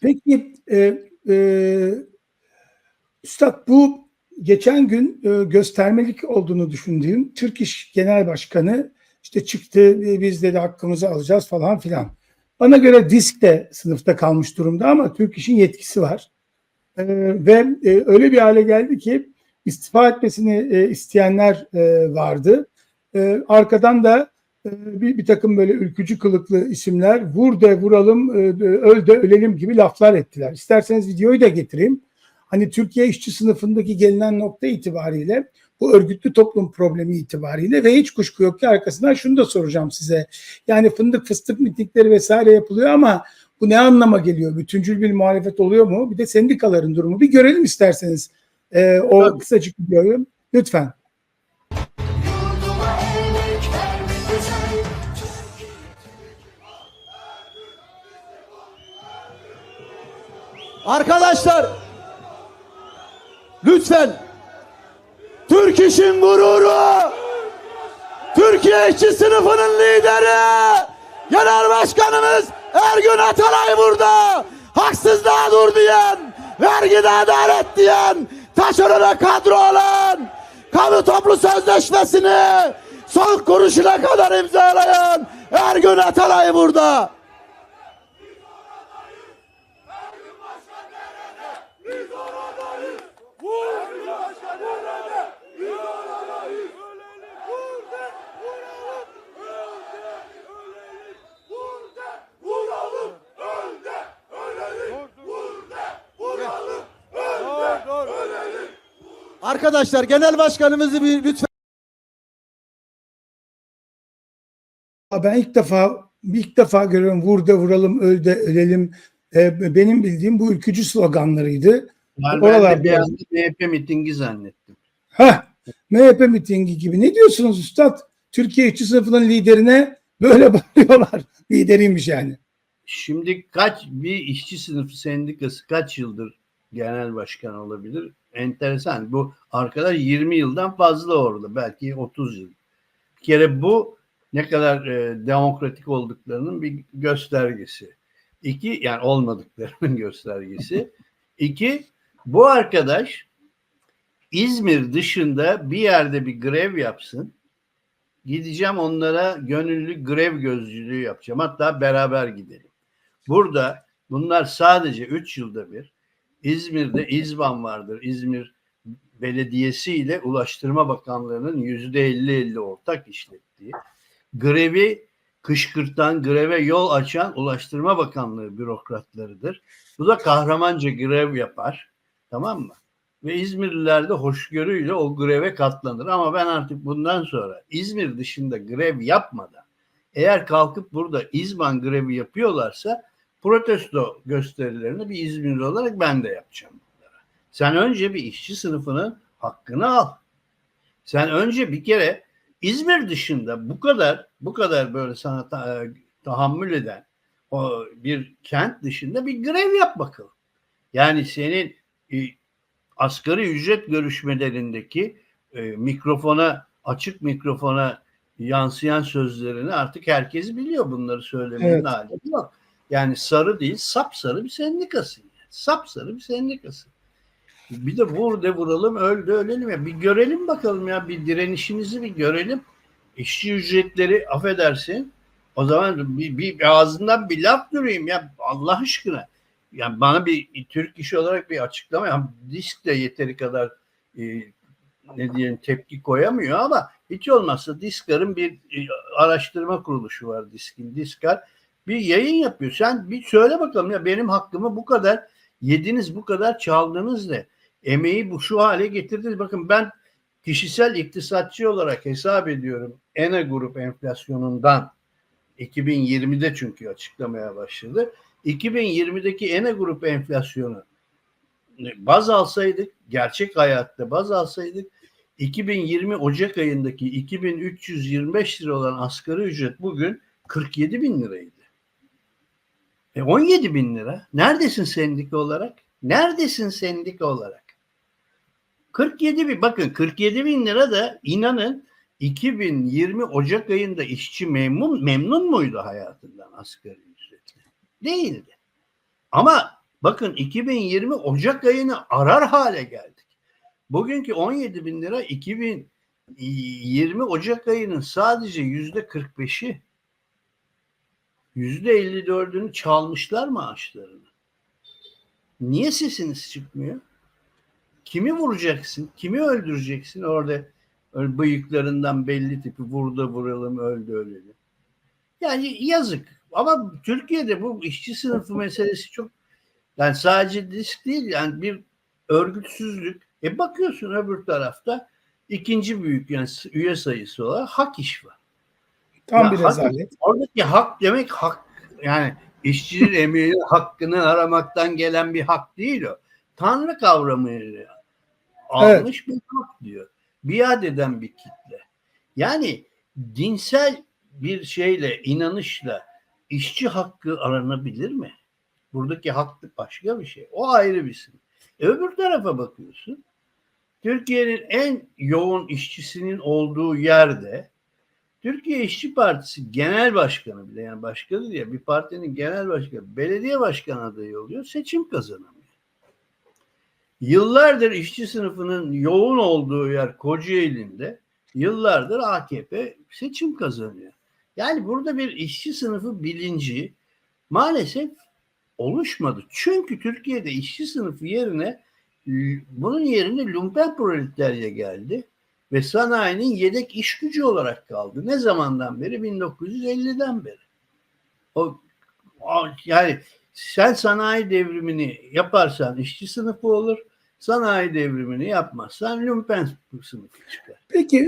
Peki e, e, Üstad bu geçen gün e, göstermelik olduğunu düşündüğüm Türk İş Genel Başkanı işte çıktı e, biz de hakkımızı alacağız falan filan. Bana göre disk de sınıfta kalmış durumda ama Türk İş'in yetkisi var. E, ve e, öyle bir hale geldi ki istifa etmesini e, isteyenler e, vardı. E, arkadan da bir, bir takım böyle ülkücü kılıklı isimler vur de vuralım, e, öl de ölelim gibi laflar ettiler. İsterseniz videoyu da getireyim. Hani Türkiye işçi sınıfındaki gelinen nokta itibariyle bu örgütlü toplum problemi itibariyle ve hiç kuşku yok ki arkasından şunu da soracağım size. Yani fındık fıstık mitingleri vesaire yapılıyor ama bu ne anlama geliyor? Bütüncül bir muhalefet oluyor mu? Bir de sendikaların durumu. Bir görelim isterseniz e, o kısacık videoyu. Lütfen. Arkadaşlar lütfen. Türk işin gururu. Türkiye işçi sınıfının lideri. Genel Başkanımız Ergün Atalay burada. Haksızlığa dur diyen vergide adalet diyen taşerona kadro olan kamu toplu sözleşmesini son kuruşuna kadar imzalayan Ergün Atalay burada. Arkadaşlar genel başkanımızı bir lütfen Ben ilk defa ilk defa görüyorum vur de vuralım, öl de ölelim. E, benim bildiğim bu ülkücü sloganlarıydı. Ben, Oralar ben de bir anda MHP mitingi zannettim. Heh, MHP mitingi gibi. Ne diyorsunuz üstad? Türkiye işçi sınıfının liderine böyle bağırıyorlar. Lideriymiş yani. Şimdi kaç bir işçi sınıfı sendikası kaç yıldır genel başkan olabilir? Enteresan. Bu arkadaş 20 yıldan fazla orada. Belki 30 yıl. Bir kere bu ne kadar e, demokratik olduklarının bir göstergesi. İki yani olmadıklarının göstergesi. İki bu arkadaş İzmir dışında bir yerde bir grev yapsın. Gideceğim onlara gönüllü grev gözcülüğü yapacağım. Hatta beraber gidelim. Burada bunlar sadece 3 yılda bir İzmir'de İzban vardır. İzmir Belediyesi ile Ulaştırma Bakanlığı'nın yüzde 50-50 ortak işlettiği grevi kışkırtan, greve yol açan Ulaştırma Bakanlığı bürokratlarıdır. Bu da kahramanca grev yapar. Tamam mı? Ve İzmirliler de hoşgörüyle o greve katlanır. Ama ben artık bundan sonra İzmir dışında grev yapmadan eğer kalkıp burada İzban grevi yapıyorlarsa protesto gösterilerini bir İzmirli olarak ben de yapacağım bunlara. Sen önce bir işçi sınıfının hakkını al. Sen önce bir kere İzmir dışında bu kadar bu kadar böyle sana ta- tahammül eden o bir kent dışında bir grev yap bakalım. Yani senin e, asgari ücret görüşmelerindeki e, mikrofona açık mikrofona yansıyan sözlerini artık herkes biliyor bunları söylemenin Evet. hali yok. Yani sarı değil sapsarı bir sendikası. Yani. Sapsarı bir sendikası. Bir de vur de vuralım öl de ölelim ya. Bir görelim bakalım ya bir direnişinizi bir görelim. İşçi ücretleri affedersin. O zaman bir, bir ağzından bir laf durayım ya Allah aşkına. Yani bana bir Türk işi olarak bir açıklama. Yani disk de yeteri kadar e, ne diyelim tepki koyamıyor ama hiç olmazsa Diskar'ın bir e, araştırma kuruluşu var Disk'in. Diskar bir yayın yapıyor. Sen bir söyle bakalım ya benim hakkımı bu kadar yediniz bu kadar çaldınız ne? Emeği bu şu hale getirdiniz. Bakın ben kişisel iktisatçı olarak hesap ediyorum. ENA grup enflasyonundan 2020'de çünkü açıklamaya başladı. 2020'deki ENA grup enflasyonu baz alsaydık, gerçek hayatta baz alsaydık 2020 Ocak ayındaki 2325 lira olan asgari ücret bugün 47 bin liraydı. E 17 bin lira. Neredesin sendika olarak? Neredesin sendika olarak? 47 bin bakın 47 bin lira da inanın 2020 Ocak ayında işçi memnun memnun muydu hayatından asgari ücretle? Değildi. Ama bakın 2020 Ocak ayını arar hale geldik. Bugünkü 17 bin lira 2020 Ocak ayının sadece yüzde 45'i yüzde 54'ünü çalmışlar maaşlarını. Niye sesiniz çıkmıyor? Kimi vuracaksın? Kimi öldüreceksin? Orada öyle bıyıklarından belli tipi vurdu vuralım öldü ölelim. Yani yazık. Ama Türkiye'de bu işçi sınıfı meselesi çok yani sadece disk değil yani bir örgütsüzlük. E bakıyorsun öbür tarafta ikinci büyük yani üye sayısı olarak hak iş var. Tam Ya bir rezalet. Oradaki hak demek hak yani işçinin emeğinin hakkını aramaktan gelen bir hak değil o. Tanrı kavramını almış bir hak diyor. Biat eden bir kitle. Yani dinsel bir şeyle, inanışla işçi hakkı aranabilir mi? Buradaki hak başka bir şey. O ayrı bir sınıf. E öbür tarafa bakıyorsun. Türkiye'nin en yoğun işçisinin olduğu yerde Türkiye İşçi Partisi genel başkanı bile yani başkanı diye bir partinin genel başkanı belediye başkanı adayı oluyor seçim kazanamıyor. Yıllardır işçi sınıfının yoğun olduğu yer Kocaeli'nde yıllardır AKP seçim kazanıyor. Yani burada bir işçi sınıfı bilinci maalesef oluşmadı. Çünkü Türkiye'de işçi sınıfı yerine bunun yerine lumpen proletarya geldi ve sanayinin yedek iş gücü olarak kaldı. Ne zamandan beri? 1950'den beri. O, o yani sen sanayi devrimini yaparsan işçi sınıfı olur. Sanayi devrimini yapmazsan lumpen sınıfı çıkar. Peki